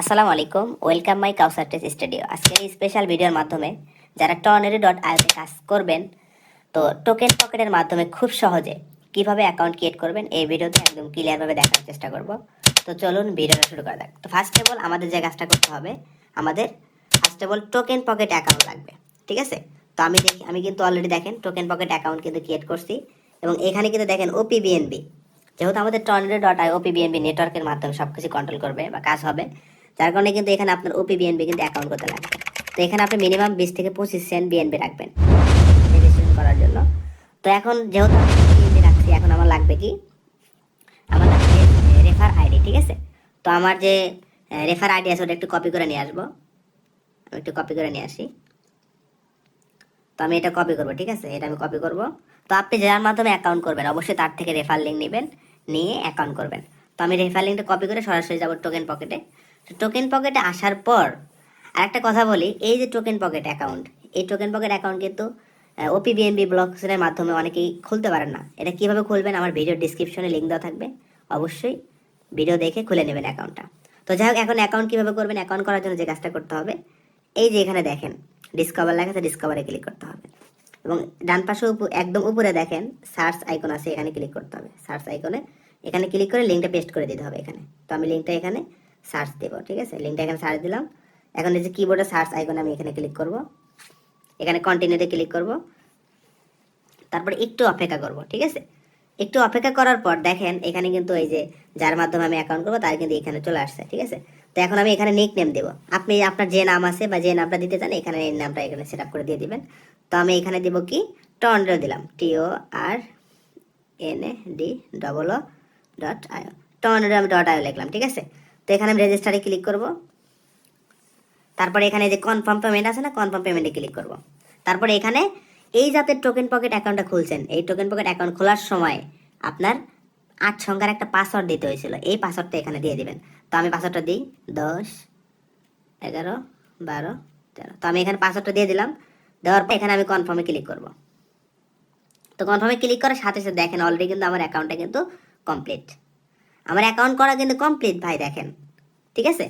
আসসালামু আলাইকুম, welcome my Kawsar টেস studio. আজকের এই স্পেশাল ভিডিওর মাধ্যমে যারা টর্নেরি ডট আইওতে কাজ করবেন, তো টোকেন পকেটের মাধ্যমে খুব সহজে কীভাবে অ্যাকাউন্ট ক্রিয়েট করবেন, এই ভিডিওতে একদম ক্লিয়ারভাবে দেখার চেষ্টা করব। তো চলুন ভিডিওটা শুরু করা যাক। তো ফার্স্ট অফ অল আমাদের যে কাজটা করতে হবে, আমাদের first of all token pocket account লাগবে, ঠিক আছে? তো আমি দেখি, আমি কিন্তু অলরেডি দেখেন টোকেন পকেট অ্যাকাউন্ট কিন্তু ক্রিয়েট করছি এবং এখানে কিন্তু দেখেন ওপিবিএনবি যেহেতু আমাদের tornado dot I OP BNB নেটওয়ার্কের মাধ্যমে সব কিছু কন্ট্রোল করবে বা কাজ হবে যার কারণে কিন্তু এখানে আপনার ওপি বিএনবি কিন্তু অ্যাকাউন্ট করতে লাগবে তো এখানে আপনি মিনিমাম বিশ থেকে পঁচিশ সেন্ট বিএনবি রাখবেন। রেজিস্ট্রেশন করার জন্য। তো এখন যেহেতু আমি রাখছি, এখন আমার লাগবে কি? আমার লাগবে রেফার আইডি ঠিক আছে? তো আমার যে রেফার আইডি আছে, ওটা একটু কপি করে নিয়ে আসব। আমি একটু কপি করে নিয়ে আসি। তো আমি এটা কপি করব, ঠিক আছে? এটা আমি কপি করব। তো আপনি যার মাধ্যমে অ্যাকাউন্ট করবেন, অবশ্যই তার থেকে রেফার লিঙ্ক নেবেন, নিয়ে অ্যাকাউন্ট করবেন। তো আমি রেফার লিঙ্কটা কপি করে সরাসরি যাব টোকেন পকেটে টোকেন পকেটে আসার পর আর একটা কথা বলি, এই যে টোকেন পকেট অ্যাকাউন্ট এই টোকেন পকেট অ্যাকাউন্ট কিন্তু ওপি বিএনবি ব্লকসের মাধ্যমে অনেকেই খুলতে পারেন না। এটা কীভাবে খুলবেন আমার ভিডিও ডিসক্রিপশনে লিঙ্ক দেওয়া থাকবে। অবশ্যই ভিডিও দেখে খুলে নেবেন অ্যাকাউন্টটা তো যাই হোক, এখন অ্যাকাউন্ট কীভাবে করবেন অ্যাকাউন্ট করার জন্য যে কাজটা করতে হবে, এই যে এখানে দেখেন ডিসকভার লেখা আছে ডিসকভারে ক্লিক করতে হবে। এবং ডান পাশে একদম উপরে দেখেন সার্চ আইকন আছে, এখানে ক্লিক করতে হবে। সার্চ আইকনে এখানে ক্লিক করে লিঙ্কটা পেস্ট করে দিতে হবে এখানে। তো আমি লিঙ্কটা এখানে সার্চ দেবো, ঠিক আছে? লিঙ্কটা এখানে সার্চ দিলাম। এখন এই যে কিবোর্ডে সার্চ আইকনে আমি এখানে ক্লিক করব। এখানে কন্টিনিউতে ক্লিক করব। তারপরে একটু অপেক্ষা করব, ঠিক আছে? একটু অপেক্ষা করার পর দেখেন, এখানে কিন্তু এই যে যার মাধ্যমে আমি অ্যাকাউন্ট করব, তার কিন্তু এখানে চলে আসছে, ঠিক আছে? তো এখন আমি এখানে নিক নেম দেবো। আপনি আপনার যে নাম আছে বা যে নামটা দিতে চান, এখানে এই নামটা এখানে সেট করে দিয়ে দিবেন। তো আমি এখানে দেবো কি? টন্ড্রো দিলাম। T O R N A D double O dot IO Tornadoo আমি ডট আইও লিখলাম, ঠিক আছে? তো এখানে আমি রেজিস্টারে ক্লিক করব। তারপরে এখানে যে কনফার্ম পেমেন্ট আছে না কনফার্ম পেমেন্টে ক্লিক করব। তারপরে এখানে এই জাতের টোকেন পকেট অ্যাকাউন্টটা খুলছেন। এই টোকেন পকেট অ্যাকাউন্ট খোলার সময় আপনার আট সংখ্যার একটা পাসওয়ার্ড দিতে হয়েছিল। এই পাসওয়ার্ডটা এখানে দিয়ে দিবেন। তো আমি পাসওয়ার্ডটা দিই। দশ, এগারো, বারো, তেরো। তো আমি এখানে পাসওয়ার্ডটা দিয়ে দিলাম। দেওয়ার পর এখানে আমি কনফার্মে ক্লিক করব। তো কনফার্মে ক্লিক করার সাথে সাথে দেখেন অলরেডি কিন্তু আমার অ্যাকাউন্টটা কিন্তু কমপ্লিট আমার অ্যাকাউন্ট করা কিন্তু কমপ্লিট ভাই দেখেন, ঠিক আছে?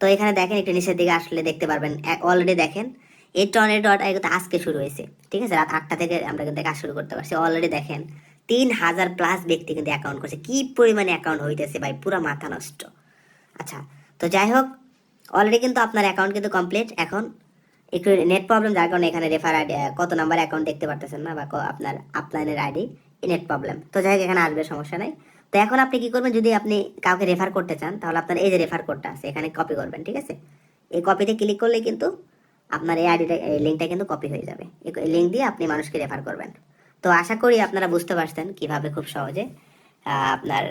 তো এখানে দেখেন, একটু নিচের দিকে আসলে দেখতে পারবেন অলরেডি দেখেন, এই টর্নেডো ডট কিন্তু আজকে শুরু হয়েছে, ঠিক আছে? রাত আটটা থেকে আমরা কিন্তু কাজ শুরু করতে পারছি অলরেডি দেখেন, তিন হাজার প্লাস ব্যক্তি কিন্তু অ্যাকাউন্ট করছে, কি পরিমাণে অ্যাকাউন্ট হইতেছে ভাই, পুরো মাথা নষ্ট। আচ্ছা তো যাই হোক অলরেডি কিন্তু আপনার অ্যাকাউন্ট কিন্তু কমপ্লিট এখন একটু নেট প্রবলেম যার কারণে এখানে রেফার আইডি কত নাম্বার অ্যাকাউন্ট দেখতে পারতেছেন না, বা আপনার আপলাইনের আইডি নেট প্রবলেম তো যাই হোক, এখানে আসবে, সমস্যা নাই। তো এখন আপনি কি করবেন? যদি আপনি কাউকে রেফার করতে চান, তাহলে আপনার এই যে রেফার কোডটা আছে, এখানে কপি করবেন, ঠিক আছে? এই কপিতে ক্লিক করলে কিন্তু আপনার এই আইডিটা এই লিঙ্কটা কিন্তু কপি হয়ে যাবে। এই লিঙ্ক দিয়ে আপনি মানুষকে রেফার করবেন। তো আশা করি আপনারা বুঝতে পারছেন কীভাবে খুব সহজে আপনার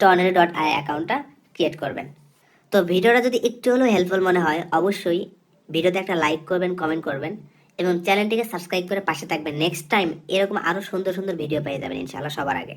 টর্নেডো ডট আই অ্যাকাউন্টটা ক্রিয়েট করবেন। তো ভিডিওটা যদি একটু হলেও হেল্পফুল মনে হয়, অবশ্যই ভিডিওতে একটা লাইক করবেন কমেন্ট করবেন এবং চ্যানেলটিকে সাবস্ক্রাইব করে পাশে থাকবেন। নেক্সট টাইম এরকম আরও সুন্দর সুন্দর ভিডিও পেয়ে যাবেন ইনশাআল্লাহ সবার আগে।